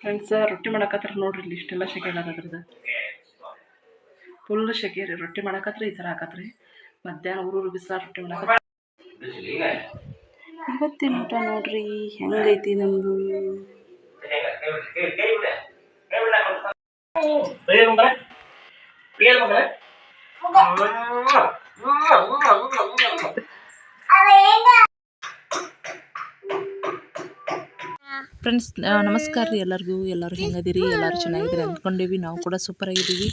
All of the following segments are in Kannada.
ಫ್ರೆಂಡ್ಸ್ ರೊಟ್ಟಿ ಮಾಡಕತ್ರ ನೋಡ್ರಿ, ಇಲ್ಲಿ ಇಷ್ಟೆಲ್ಲ ಶೆಕೆ ಆಗದ್ರದ ಫುಲ್ ಶೆಕೆ ರೀ ರೊಟ್ಟಿ ಮಾಡಕತ್ರ ಈ ಥರ ಹಾಕತ್ರಿ ಮಧ್ಯಾಹ್ನ ಊರೂರು ಬಿಸಿಲ ರೊಟ್ಟಿ ಮಾಡಕತ್ರ ಇವತ್ತಿನ ಊಟ ನೋಡ್ರಿ, ಹೆಂಗೈತಿ ನಮ್ಮದು ಫ್ರೆಂಡ್ಸ್ ನಮಸ್ಕಾರ ರೀ ಎಲ್ಲರಿಗೂ. ಎಲ್ಲರೂ ಹೆಂಗದಿರಿ? ಎಲ್ಲರೂ ಚೆನ್ನಾಗಿದ್ದೀರಿ ಅಂದ್ಕೊಂಡೀವಿ ನಾವು ಕೂಡ ಸೂಪರ್ ಆಗಿದ್ದೀವಿ.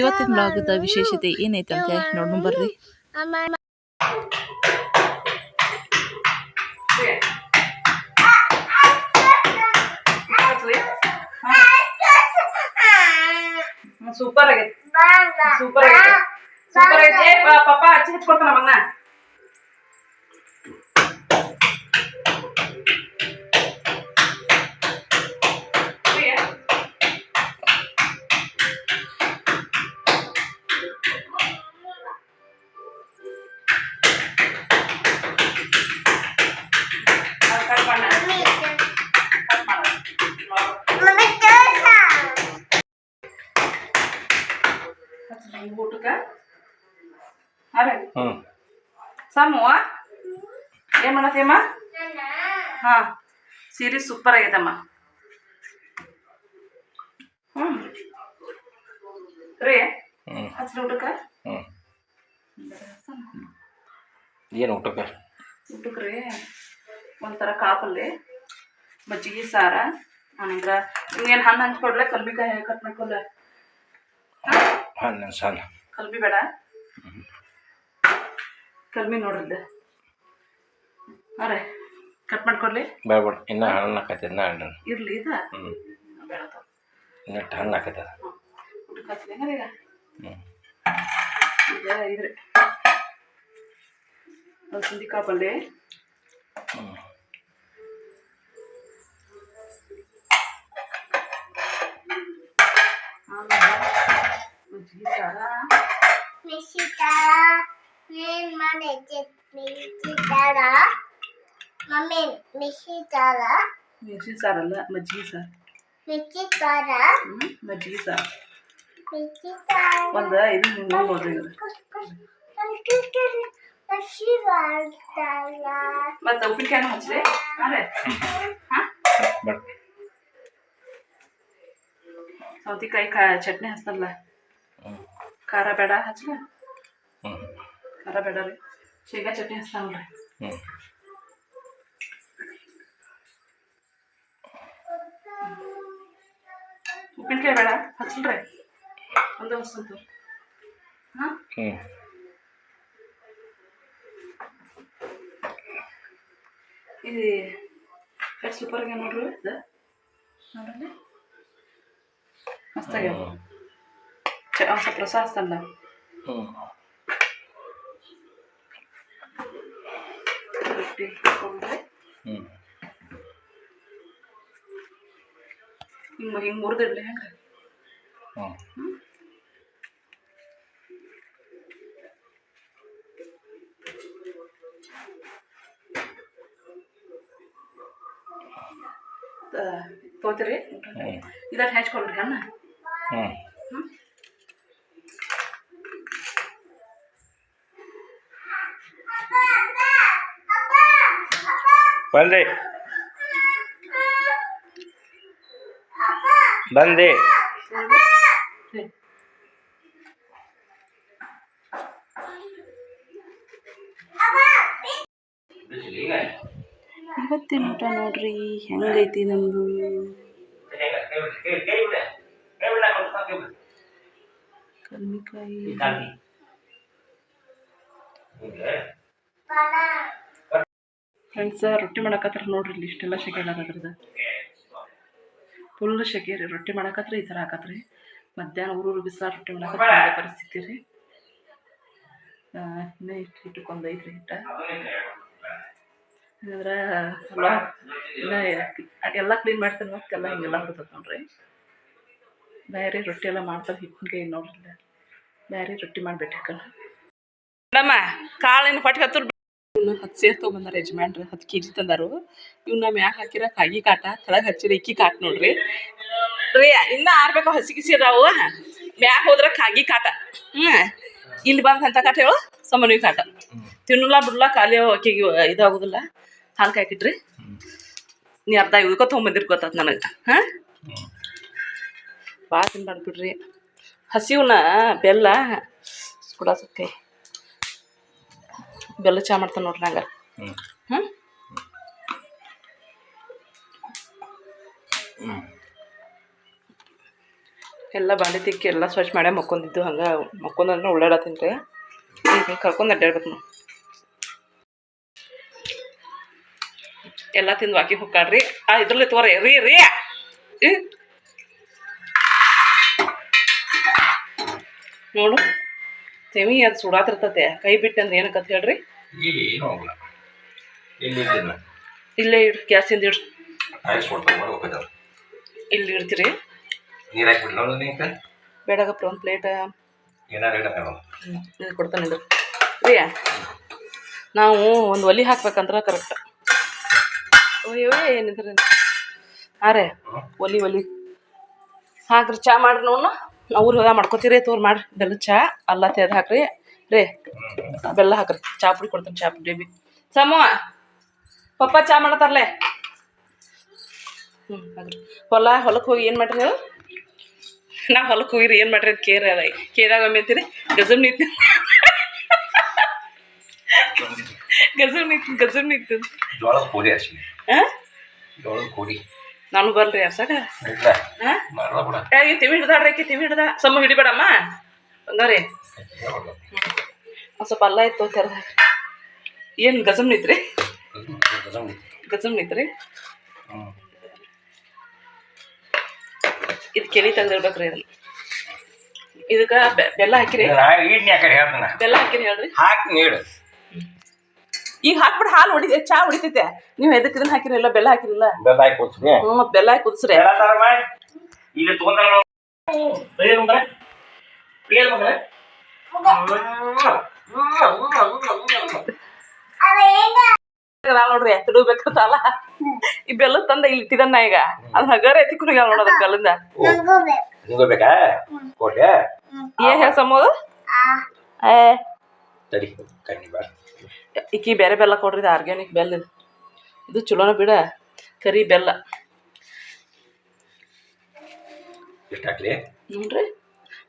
ಇವತ್ತಿನ ಬ್ಲಾಗದ ವಿಶೇಷತೆ ಏನೈತೆ ಅಂತ ನೋಡೋಣ ಬರ್ರಿ. ಸೂಪರ್ ಆಗೈತೆ. ಸೂಪರ್ ಆಗೈತೆ. ಸೂಪರ್ ಆಗೈತೆ. ಪಾಪ ಹಚ್ಚಿ ಹಚ್ಕೊಡ್ತಾನ ಮಗನ. ಸಾಮುವ ಏನು ಮಾಡತ್ತೀಯಮ್ಮ ಹಾಂ ಸೀರೆ ಸೂಪರ್ ಆಗೈತಮ್ಮ. ಹ್ಞೂ ರೀ ಹಸಿರು ಊಟಕ್ಕೆ. ಏನು ಊಟಕ್ಕೆ? ಊಟಕ್ಕೆ ರೀ ಒಂಥರ ಕಾಪಲ್ಲಿ ಮಜ್ಜಿಗೆ ಸಾರ ಆನಂತರ ನಿಮ್ಗೇನು ಹಣ್ಣು ಹಂಚ್ಕೊಡ್ಲೆ ಕಲ್ಬಿಕಾಯಿ ಕಟ್ ಮಾಡ್ಕೊಡ್ಲೆ ಹಣ್ಣು ಸಾಲ. ಕಲ್ಬಿ ಬೇಡ. ಕಲ್ಮಿ ನೋಡ್ರಿದ್ದೆ. ಅರೆ ಕಟ್ ಮಾಡ್ಕೊಡ್ಲಿ? ಬೇಡ ಬೇಡ ಇನ್ನೂ ಹಣ್ಣು ಹಾಕತ್ತೆ ಇನ್ನೂ ಹಣ್ಣು. ಇರ್ಲಿ ಇದ? ಹ್ಞೂ ಬೇಡ ತಗೋ. ಇನ್ನೂ ಹಣ್ಣು ಹಾಕೈತೆ ಈಗ. ಹ್ಞೂ ಇದ್ರಿ. ಅಲಸಂದಿ ಕಾಳು ಪಲ್ಯ ಹ್ಞೂ ಮಮ್ಮಿ ಮಿಶಿ ತರ ಮಿರ್ಚಿ ಸಾರಲ್ಲ ಮಜ್ಜಿಗೆ ಸಾರು ಮಿಶಿ ತರ ಹ್ಞೂ ಮಜ್ಜಿಗೆ ಸಾರು ಮಿಶಿ ತರ ಒಂದು ಐದು ಹಿಂಗೆ ನೋಡ್ರಿ ಇದು ಮಿಶಿ ಮಾಡ್ತಾರ ಮತ್ತೆ ಉಪ್ಪಿನಕಾಯಿನೂ ಹಚ್ಲಿ ಅರೆ ಹಾಂ ಬೇಡ ಸೌತೆಕಾಯಿ ಕಾ ಚಟ್ನಿ ಹಚ್ತಾರಲ್ಲ ಹ್ಞೂ ಖಾರ ಬೇಡ ಹಚ್ಲ ಹ್ಞೂ ಖಾರ ಬೇಡ ರೀ ಶೇಂಗಾ ಚಟ್ನಿ ಹಚ್ತಾನಲ್ರಿ ಉಪ್ಪಿನಕಾಯಿ ಬೇಡ ಹಚ್ಚಲ್ರಿ ಒಂದು ಹೊಸಂತು ಹಾಂ? ಇದು ಎಷ್ಟು ಸೂಪರ್ಗೆ ನೋಡ್ರಿ. ಇದು ನೋಡ್ರಿ. ಮಸ್ತಾಗಿ ಹ್ಞೂ ಚ ಒಂದು ಸ್ವಲ್ಪ ರಸ ರೊಟ್ಟಿ ಹ್ಞೂ ಹಿಂಗೆ ಹಿಂಗೆ ಮುರಿದಿಡ್ಲಿ ಹೆಂಗೆ? ಹ್ಞೂ ತೋತಿರಿ ಇದಕ್ಕೆ ಹೆಚ್ಕೊಳ್ರಿ ಅಣ್ಣ. ಹ್ಞೂ ಬಂದೆ ಬಂದೆ. ಇವತ್ತಿನ ಊಟ ನೋಡ್ರಿ ಹೆಂಗೈತಿ ನಮ್ದು? ಕಲ್ಮಿಕಾಯಿ ಫ್ರೆಂಡ್ಸ್ ರೊಟ್ಟಿ ಮಾಡಕತ್ರ ನೋಡ್ರಿ ಇಲ್ಲಿ ಇಷ್ಟೆಲ್ಲ ಶೆಕೆ ಆಗದ್ರದ ಫುಲ್ ಶೆಕೆ ರೀ, ರೊಟ್ಟಿ ಮಾಡಾಕತ್ರಿ, ಈ ಥರ ಹಾಕತ್ರಿ ಮಧ್ಯಾಹ್ನ ಊರೂರು ಬಿಸಿಲ ರೊಟ್ಟಿ ಮಾಡಕತ್ರಿ ಪರಿಸ್ಥಿತಿ ರೀ. ಇನ್ನೂ ಇಟ್ಟು ಇಟ್ಟುಕೊಂಡು ಐತ್ರಿ ಹಿಟ್ಟ. ಅಂದ್ರೆ ಇನ್ನು ಎಲ್ಲ ಕ್ಲೀನ್ ಮಾಡ್ತಾನೆ ಮತ್ತೆಲ್ಲ ಹಿಂಗೆಲ್ಲ ಬಿಡ್ತದೆ ನೋಡ್ರಿ. ಬೇರೆ ರೊಟ್ಟಿ ಎಲ್ಲ ಮಾಡ್ತಾರೆ ಹಿಟ್ಟಿನ ಕೈ ನೋಡ್ರಿ. ಬೇರೆ ರೊಟ್ಟಿ ಮಾಡಿಬಿಟ್ಟಿಕಲ್ಲ ಮೇಡಮ್ಮ ಕಾಳಿನ ಪಟ್ಟಿ ಹತ್ತು ಇವ್ನ ಹತ್ತು ಸೇರ್ ತೊಗೊಂಬಂದಾರ ಯಜಮಾನ್ರು, ಹತ್ತು ಕೆ ಜಿ ತಂದಾರು. ಇವ್ನ ಮ್ಯಾಗ ಹಾಕಿರ ಕಾಗಿ ಕಾಟ ಕೆಳಗೆ ಹಚ್ಚಿರ ಇಕ್ಕಿ ಕಾಟ ನೋಡ್ರಿ. ರೀ, ಇನ್ನ ಆರ್ಬೇಕು ಹಸಿ ಗಿಸಿ ಅದಾವು. ಮ್ಯಾಗ ಹೋದ್ರ ಕಾಗಿ ಕಾಟ. ಹ್ಮ್, ಇಲ್ಲಿ ಬಂದ್ ಅಂತ ಕಾಟ ಹೇಳು ಸಮನ್ವಿ ಕಾಟ. ತಿನ್ನಲ್ಲ, ಬಿಡ್ಲ, ಖಾಲಿ ಆಕಿಗೆ ಇದಾಗುದಿಲ್ಲ. ಹಾಲು ಕಾಯ್ಕಿಟ್ರಿ ನೀ ಅರ್ಧ ಇದಕ್ಕೋ ತೊಗೊಂಬಂದಿರ್ ಗೊತ್ತಾತ್ ನನಗೆ. ಹಾಂ? ಭಾಳ ತಿನ್ಬಾರ್ದು ಬಿಡ್ರಿ. ಹಸಿವನ್ನ ಬೆಲ್ಲ, ಕೂಡ ಸಕ್ಕೈ ಬೆಲ್ಲ ಚಾ ಮಾಡ್ತಾನೆ ನೋಡ್ರಿ ನಂಗೆ ಹ್ಞೂ ಎಲ್ಲ ಬಾಂಡೆ ತಿಕ್ಕಿ ಎಲ್ಲ ಸ್ವಚ್ಛ ಮಾಡೇ ಮಕ್ಕೊಂದಿದ್ದು ಹಂಗೆ ಮಕ್ಕೊಂದ್ರೆ ಓಡಾಡತ್ತೀನಿ ರೀ. ಈಗ ಕರ್ಕೊಂಡು ಅಡ್ಡಾಡ್ಬೇಕು ನಾವು ಎಲ್ಲ ತಿಂದು ಹಾಕಿ ಹೊಕ್ಕಾಡ್ರಿ. ಆ ಇದ್ರಲ್ಲಿ ತೋರಿ ರೀ ರೀ. ನೋಡು. ತೆಮಿ ಅದು ಸುಡಾತಿರ್ತತೆ. ಕೈ ಬಿಟ್ಟಂದ್ರೆ ಏನಕ್ಕಂತ ಹೇಳ್ರಿ? ಇಲ್ಲೇ ಇಡ್ ಗ್ಯಾಸಿಂದ ಇಡ್. ಇಲ್ಲಿ ಇಡ್ತೀರಿ? ಬೇಡಗಪ್ಪ ಒಂದು ಪ್ಲೇಟ್. ಇದು ಕೊಡ್ತಾನೆ ರೀ ನಾವು ಒಂದು ಒಲಿ ಹಾಕ್ಬೇಕಂದ್ರೆ ಕರೆಕ್ಟ್ ಅಯ್ಯೋ ಏನಿದ್ರಿ ಹಾಂ ರೀ ಒಲಿ ಒಲಿ. ಹಾಕ್ರಿ ಚಾ ಮಾಡ್ರಿ ನೋಡು ನಾವು ಹೋದ ಮಾಡ್ಕೊತೀರಿ ತೋರ್ ಮಾಡ್ರಿ. ಬೆಲ್ಲ ಚಾ ಅಲ್ಲ ತೆಗೆದು ಹಾಕ್ರಿ. ರೇ ಬೆಲ್ಲ ಹಾಕ್ರಿ. ಚಾ ಪುಡಿ ಕೊಡ್ತೀನಿ ಚಾ ಪುಡಿ ಬಿ. ಸಮೂಹ ಪಪ್ಪ ಚಾ ಮಾಡತ್ತಾರಲ್ಲೇ ಹ್ಞೂ ಹಾಕ್ರಿ. ಹೊಲ ಹೊಲಕ್ಕೆ ಹೋಗಿ ಏನು ಮಾಡ್ರಿ ನೀವು? ನಾ ಹೊಲಕ್ಕೆ ಹೋಗಿರಿ ಏನು ಮಾಡ್ರಿ ಅದು ಕೇರ್ ಅದ. ಕೇದಾಗ ಒಮ್ಮೆ ಅಂತೀರಿ ಗಜಮ್ ನಿಂತು. ಗಜಮ್ ನಿಂತು ಗಜಮ್ ನಿಂತು. ಹಾಂ ಕೋಡಿ ನಾನು ಬರ್ಲಿ ಅರ್ಸಾಗ ತಿವಿ ಹಿಡ್ದಾಡ್ರಿ ಆಕಿ ತಿವಿ ಹಿಡ್ದ ಸಮ ಹಿಡಿಬೇಡಮ್ಮ. ಹಂಗಾರಿ ಒಂದು ಸ್ವಲ್ಪ ಅಲ್ಲ ಇತ್ತು ತೆರೆದ ಏನು ಗಜಮ್ ನಿತ್ರಿ? ಗಜಮ್ ನಿತ್ರಿ? ಇದು ಕೆಲಿ ತೆಗ್ದಿರ್ಬೇಕ್ರಿ ಅದನ್ನ ಇದಕ್ಕೆ ಬೆಲ್ಲ ಹಾಕಿರಿ. ಬೆಲ್ಲ ಹಾಕಿರಿ ಹೇಳ್ರಿ. ಹಾಕಿ ನೀಡು ಈಗ ಹಾಕ್ಬಿಟ್ಟು ಹಾಲು ಹೊಡಿ ಚಾ ಹೊಡಿತೈತೆ. ನೀವು ಎದಕ್ಕೆ ಇದನ್ನ ಹಾಕಿರಲ್ಲ ಬೆಲ್ಲ ಹಾಕಿರಲ್ಲ ಬೆಲ್ಲ ಹಾಕಿ ಕೂತ್ರಿ ಹ್ಞೂ ಬೆಲ್ಲ ಹಾಕಿ ಕುದಿಸ್ರಿ. ಇಲ್ಲಿ ನೋಡ್ರಿ ಈ ಬೆಲ್ಲ ತಂದ ಇಲ್ಲಿ ಇಟ್ಟಿದನ್ನ ಈಗ. ಅದ್ ಹಗರ ಎತ್ತಿ ಕುಡಿಗ ನೋಡೋದ ಬೆಲ್ಲದ ನಂಗೂ ಬೇಕು ನಿಂಗೆ ಬೇಕಾ ಕೊಡ್ಲೆ ಏನ್ ಹೇಳ ಸಮೋದು ಆ. ಏ ತಡಿ ಕಣ್ಣಿ ಬಾರ ಈಕಿ ಬೇರೆ ಬೆಲ್ಲ ಕೊಡ್ರಿ ಇದು ಆರ್ಗ್ಯಾನಿಕ್ ಬೆಲ್ಲ ಇದು. ಇದು ಚಲೋನ ಬಿಡ ಕರಿ ಬೆಲ್ಲ. ಎಷ್ಟು ಹಾಕ್ಲಿ ನೋಡ್ರಿ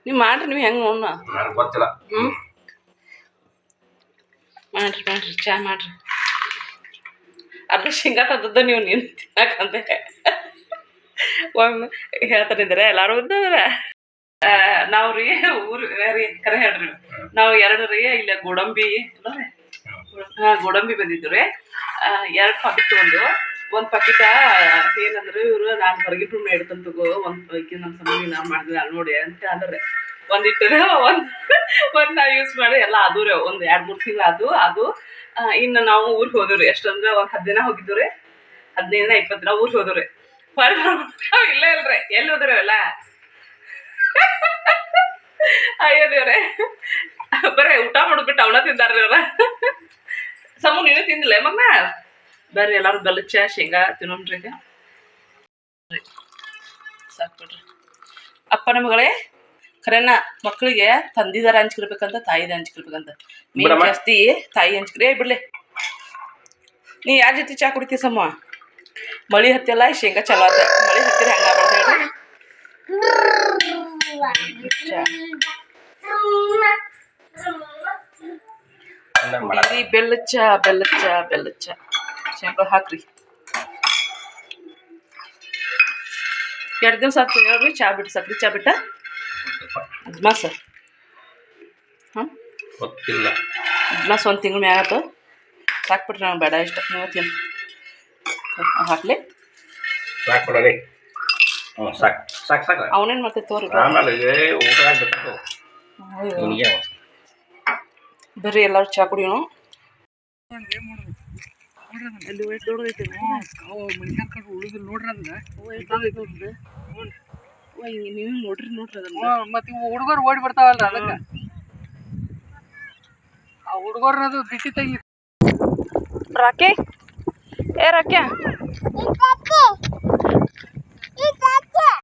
ನೀವು ಮಾಡ್ರಿ ನೀವು ಹೆಂಗೆ ನೋಡೋಣ ನನಗೆ ಗೊತ್ತಿಲ್ಲ. ಹ್ಞೂ ಮಾಡ್ರಿ ಮಾಡ್ರಿ ಚಾ ಮಾಡ್ರಿ. ಅದ್ರ ಶೇಂಗಾ ತಂದದ್ದು ನೀವು ನೀನು ತಿನ್ನಕಂತೆ ಒಮ್ಮೆ ಹೇಳ್ತಾರಿದ್ರೆ ಎಲ್ಲಾರು ನಾವು ರೀ ಊರು ರೀ ಕರೆ ಹೇಳ್ರಿ. ನಾವ್ ಎರಡು ರೀ, ಇಲ್ಲ ಗೋಡಂಬಿ ಗೋಡಂಬಿ ಬಂದಿದ್ದು ರೀ. ಎರಡ್ ಪಾಕೆಟ್ ಒಂದು ಒಂದ್ ಪಾಕೆಟ ಏನಂದ್ರೆ ಇವ್ರು ನಾನ್ ಹೊರಗಿಟ್ಟು ಇಡ್ತಂತ ತಗೋ. ಒಂದ್ ಪೈಕಿ ನಮ್ಮ ಸಮಯ ನಾನ್ ಅಲ್ಲಿ ನೋಡಿ ಅಂತ ಅಂದ್ರೆ ಒಂದು ಒಂದ್ ಒಂದ್ ನಾವು ಯೂಸ್ ಮಾಡಿ ಎಲ್ಲ ಅದು ರೀ. ಒಂದ್ ಎರಡ್, ಮೂರ್ ತಿಂಗಳ ಅದು ಅದು. ಇನ್ನು ನಾವು ಊರಿಗೆ ಹೋದ್ರಿ ಎಷ್ಟಂದ್ರ ಒಂದ್ ಹತ್ತು ದಿನ ಹೋಗಿದ್ದು ರೀ. ಹದಿನೈದು ದಿನ ಊರಿಗೆ ಹೋದ್ವಿ ಹೊರಗೆ ಇಲ್ಲ ಇಲ್ರಿ. ಎಲ್ಲಿ ಹೋದ್ರಿ ಅವೆಲ್ಲ? ಅಯ್ಯೋ ದೇವ್ರೆ. ಬರೇ ಊಟ ಮಾಡ್ಬಿಟ್ಟು ಅವ್ನ ತಿಂದಾರ್ರಿ ಅವ್ರ ಸಮೂ ನೀನು ತಿಂದಿಲ್ಲ ಮಗ್ನ? ಬರ್ರಿ ಎಲ್ಲಾರು ಬೆಲ್ಲ ಚಾ ಶೇಂಗಾ ತಿನ್ನೋಣ್ರಿ ಈಗ ಸಾಕು ಬಿಡ್ರಿ. ಅಪ್ಪನ ಮಗಳೇ ಖರೇನ ಮಕ್ಕಳಿಗೆ ತಂದಿದಾರ ಹಂಚ್ಕಿರ್ಬೇಕಂತ ತಾಯಿದ ಹಂಚ್ಕಿರ್ಬೇಕಂತ. ಬಿಡಮ್ಮ. ಜಾಸ್ತಿ ತಾಯಿ ಹಂಚ್ಕ್ರಿ. ಏ ಬಿಡ್ಲಿ. ನೀ ಯಾರ ಜೊತೆ ಚಾ ಕುಡಿತಿ ಸಮ್ಮ ಮಳಿ ಹತ್ತಿಲ್ಲ ಶೇಂಗಾ ಚಲೋ ಆತ. ಮಳಿ ಹತ್ತಿರ ಹಂಗ ಹೇಳ್ರಿ. ಚಾ ಅಂದಂಗೆ ಮಾಡ ಕುಡೀರಿ ಬೆಲ್ಲದ ಚಾ ಬೆಲ್ಲದ ಚಾ ಬೆಲ್ಲದ ಚಾ ಶೇಂಗಾ ಹಾಕ್ರಿ ಎರಡು ದಿವಸ ಆತು ಹೇಳ್ರಿ ಚಾ ಬಿಟ್ಟು ಸಕ್ರಿ ಚಾ ಬಿಟ್ಟ ಅದ್ಮಾಸ ಹಾಂ ಗೊತ್ತಿಲ್ಲ ಅದ್ಮಾಸ ಒಂದು ತಿಂಗಳು ಮ್ಯಾಗ ಆತು ಸಾಕ್ಬಿಟ್ರಿ ನಂಗೆ ಬೇಡ ಇಷ್ಟ ನೀವು ತಿನ್ನು ಹಾಕ್ಲಿ ಸಾಕು ಬಿಡರಿ ಹ್ಞೂ ಸಾಕು ಸಾಕು ಸಾಕು ಅವನೇನು ಮತ್ತೆ ತೋರಿ ಆಮೇಲೆ ಏ ಊಟ ಆಗ್ಬೇಕು ನಿನಗೆ ಬರ್ರಿ ಎಲ್ಲರೂ ಚಾ ಕುಡಿಯೋಣ ಎಲ್ಲಿ ವಯಸ್ಸು ದೊಡ್ಡದೈತಿ ನೀವು ನೋಡ್ರಿ ನೋಡ್ರಿ ಅದನ್ನ ಮತ್ತೆ ಹುಡುಗರು ಓಡಿ ಬರ್ತಾವಲ್ಲ ಅದಕ್ಕೆ ಆ ಹುಡುಗರು ಅದು ಬಿಟ್ಟಿ ತೆಗಿ ರಾಕೆ ಏ ರಾಕೆ